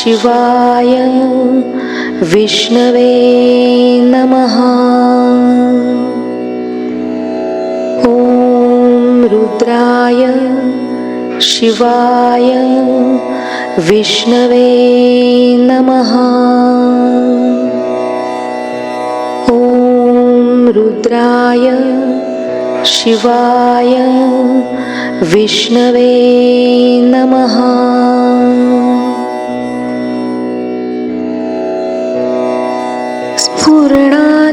शिवाय विष्णवे नमः। ॐ रुद्राय शिवाय विष्णवे नमः। ॐ रुद्राय शिवाय विष्णवे नमः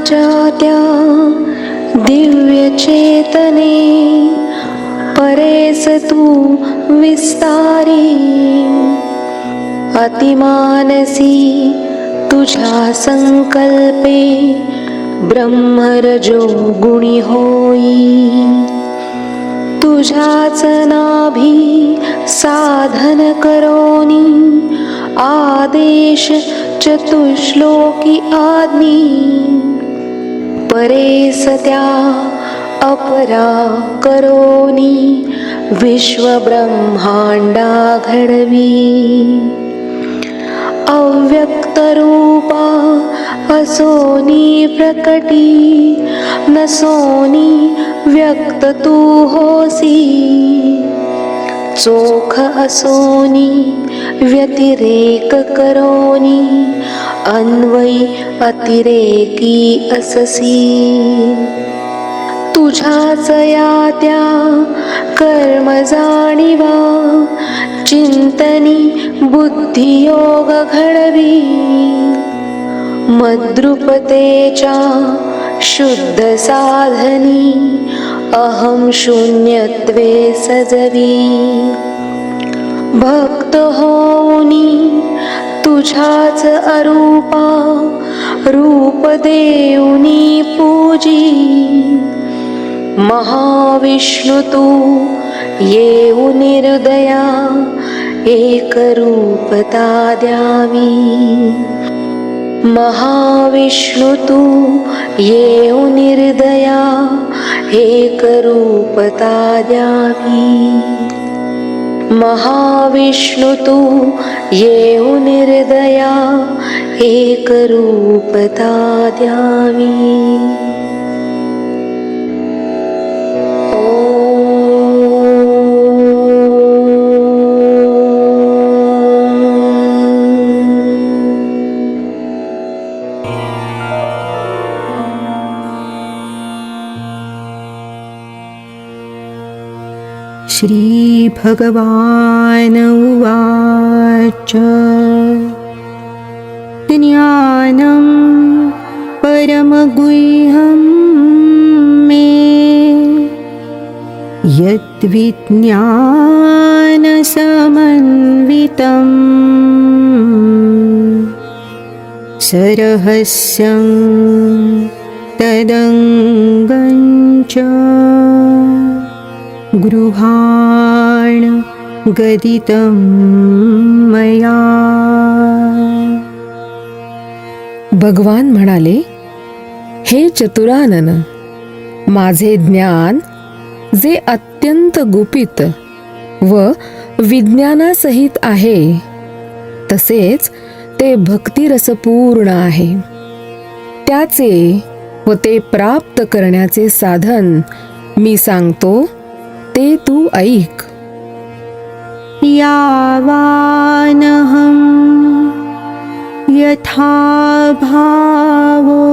स्फुरणाच्या त्या दिव्यचेतने परेस तू विस्तारी. अतिमानसी तुझ्या संकल्पे ब्रह्मरजो गुणी होई. तुझ्याच नाभी साधन करोनी आदेश चतुश्लोकी आज्ञी. परेस त्या अपरा करोनी विश्वब्रह्माण्डा घडवी अव्यक्तरूपा असोनी प्रकटी नसोनी व्यक्त तू होसी। चोख असोनी व्यतिरेक करोनी अन्वयी अतिरेकी अससी. तुझ्याच या त्या कर्म जाणीवा चिंतनी बुद्धियोग घडवी. मद्रुपतेच्या शुद्ध साधनी अहम शून्यत्वे सजवी। भक्त होनी तुझ्याच अरूपा रूप देऊनी पूजी। महाविष्णु तू येऊ निर्दया एक रूपता द्यावी। महाविष्णु तु ये निर्दया एकरूपता तुर्दयामि महाविष्णु तु ये निर्दया एकरूपता द्यामी श्रीभगवान् उवाच। ज्ञानं परमगुह्यं मे। यद्विज्ञानसमन्वितम् सरहस्यं तदङ्गञ्च गृहाण गदितं मया. भगवान म्हणाले हे चतुरानन माझे ज्ञान जे अत्यंत गुपित व विज्ञानासहित आहे तसेच ते भक्तिरसपूर्ण आहे. त्याचे व ते प्राप्त करण्याचे साधन मी सांगतो ते तू ऐक। यावानहं यथा भावो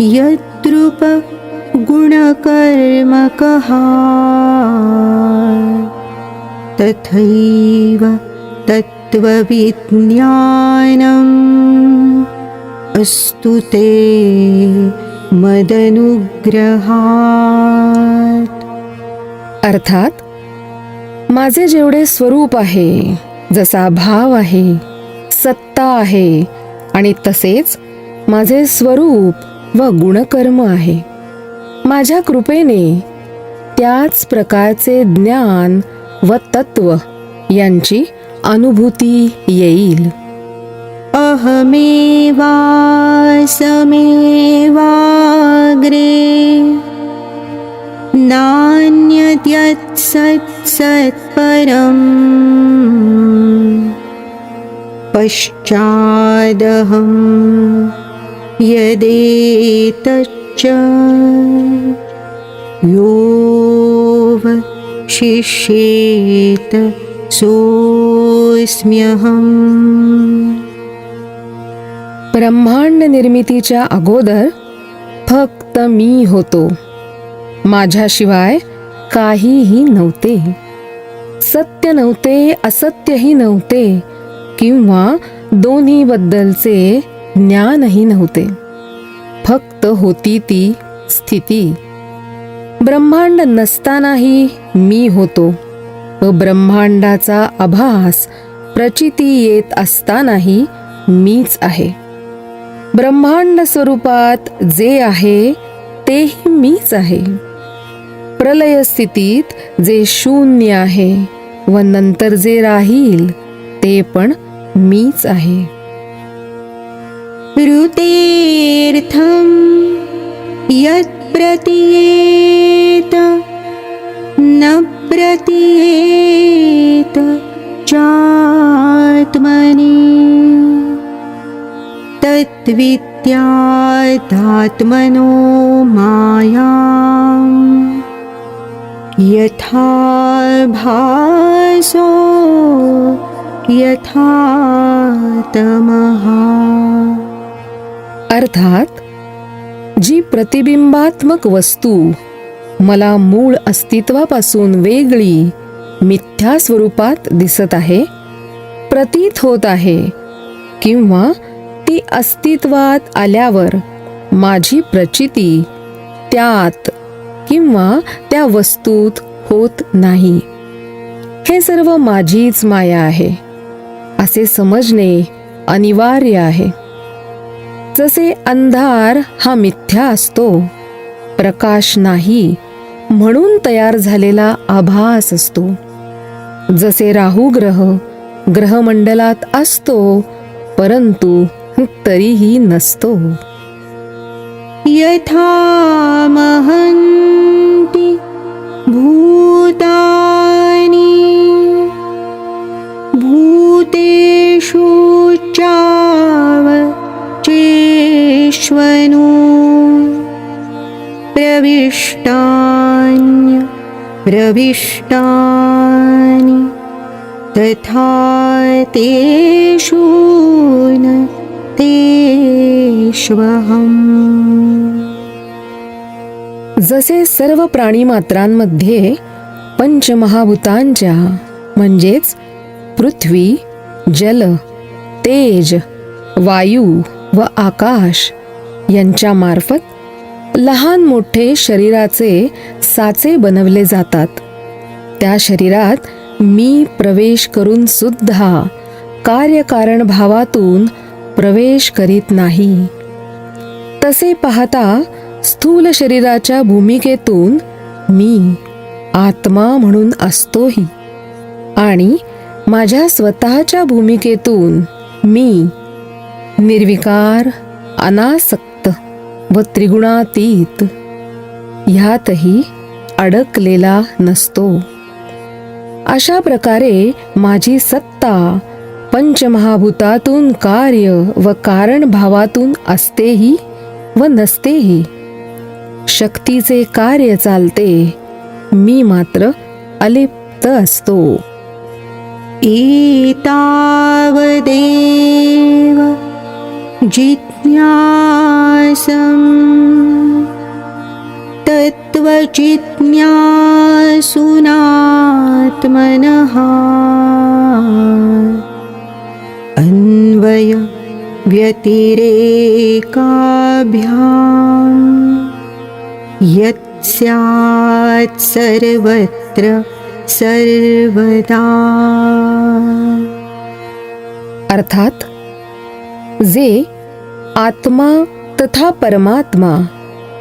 यद्रुप गुणकर्मकः तथैव तत्त्वविज्ञानम् अस्तु ते मदनुग्रहात. अर्थात माझे जेवढे स्वरूप आहे जसा भाव आहे सत्ता आहे आणि तसेच माझे स्वरूप व गुणकर्म आहे. माझ्या कृपेने त्याच प्रकारचे ज्ञान व तत्व यांची अनुभूती येईल. अहमेवासमेवाग्रे नान्यद्यत्सत्सत्परम् पश्चादहं यदेतच्च योऽवशिष्येत सोऽस्म्यहम् ब्रह्मांड निर्मितीच्या अगोदर फक्त मी होतो. माझ्याशिवाय काहीही नव्हते. सत्य नव्हते असत्यही नव्हते किंवा दोन्हीबद्दलचे ज्ञानही नव्हते. फक्त होती ती स्थिती. ब्रह्मांड नसतानाही मी होतो. व ब्रह्मांडाचा आभास प्रचिती येत असतानाही मीच आहे. ब्रह्मांड स्वरूपात जे आहे तेही मीच आहे. प्रलय स्थितीत जे शून्य आहे व नंतर जे राहील ते पण मीच आहे. ऋतेर्थं यत्प्रतीयेत न प्रतियेत। तद्विद्यादात्मनो माया यथा भासो यथा तमहा। अर्थात जी प्रतिबिंबात्मक वस्तू मला मूळ अस्तित्वापासून वेगळी मिथ्या स्वरूपात दिसत आहे प्रतीत होत आहे किंवा ती अस्तित्वात आल्यावर माझी प्रचिती त्यात किंवा त्या वस्तूत होत नाही. हे सर्व माझीच माया आहे असे समजणे अनिवार्य आहे. जसे अंधार हा मिथ्या असतो प्रकाश नाही म्हणून तयार झालेला आभास असतो. जसे राहू ग्रह ग्रहमंडलात असतो परंतु तरीही नसतो। यथा महन्ति भूतानि भूतेषु चाव चेष्वनु प्रविष्टान्य प्रविष्टानि तथा तेषु तेष्वहम् जसे सर्व प्राणीमात्रांमध्ये पंचमहाभूतांच्या म्हणजेच पृथ्वी जल तेज वायू व आकाश यांच्या मार्फत लहान मोठे शरीराचे साचे बनवले जातात. त्या शरीरात मी प्रवेश करून सुद्धा कार्यकारण भावातून प्रवेश करीत नाही. तसे पाहता स्थूल शरीराच्या भूमिकेतून मी आत्मा म्हणून असतोही. आणि माझ्या स्वतःच्या भूमिकेतून मी निर्विकार अनासक्त व त्रिगुणातीत ह्यातही अडकलेला नसतो. अशा प्रकारे माझी सत्ता पंचमहाभूतातून कार्य व कारण भावातून असतेही. व नसतेही. शक्तीचे कार्य चालते. मी मात्र अलिप्त असतो. एतावदेव जिज्ञासम् तत्त्वजिज्ञासुनात्मनः अन्वय व्यतिरेकाभ्याम् यत् स्यात् सर्वत्र सर्वदा। अर्थात जे आत्मा तथा परमात्मा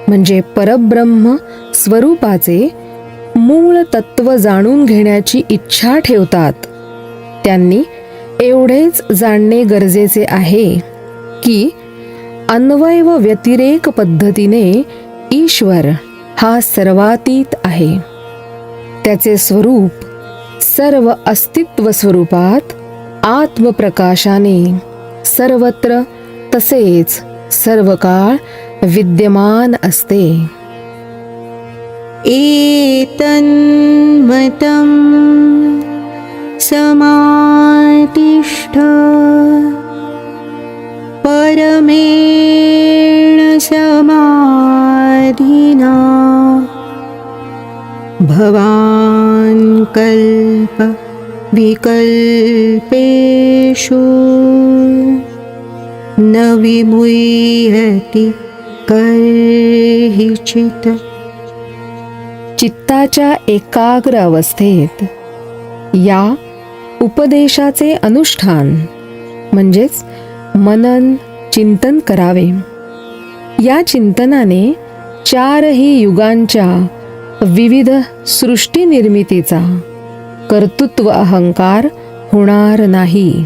म्हणजे परब्रह्म स्वरूपाचे मूळ तत्व जाणून घेण्याची इच्छा ठेवतात त्यांनी एवढेच जाणणे गरजेचे आहे. की अन्वय व व्यतिरेक पद्धतीने ईश्वर हा सर्वातीत आहे. त्याचे स्वरूप सर्व अस्तित्व स्वरूपात आत्मप्रकाशाने सर्वत्र तसेच सर्व काळ विद्यमान असते. एतन्मतं समातिष्ठ परमेण समाधिना। भवान् कल्प विकल्पेषु न विमुह्यति कैचित् चित्ताच्या एकाग्र अवस्थेत या उपदेशाचे अनुष्ठान म्हणजेच मनन चिंतन करावे. या चिंतनाने चारही युगांच्या विविध सृष्टी निर्मितीचा कर्तृत्व अहंकार होणार नाही.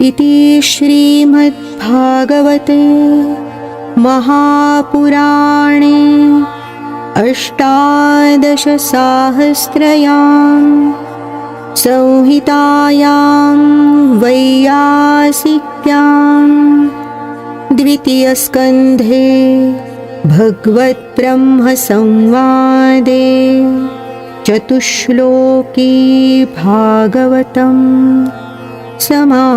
इति श्रीमद्भागवते महापुराणे अष्टादशसाहस्रयाम् संहितायां वैयासिक्यां द्वितीयस्कन्धे भगवद्ब्रह्मसंवादे चतुश्लोकी भागवतं समाप्तम्।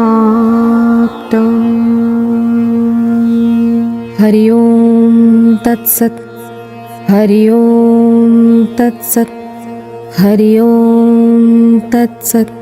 हरि ओम तत्सत हरि ओम तत्सत हरि ओम तत्सत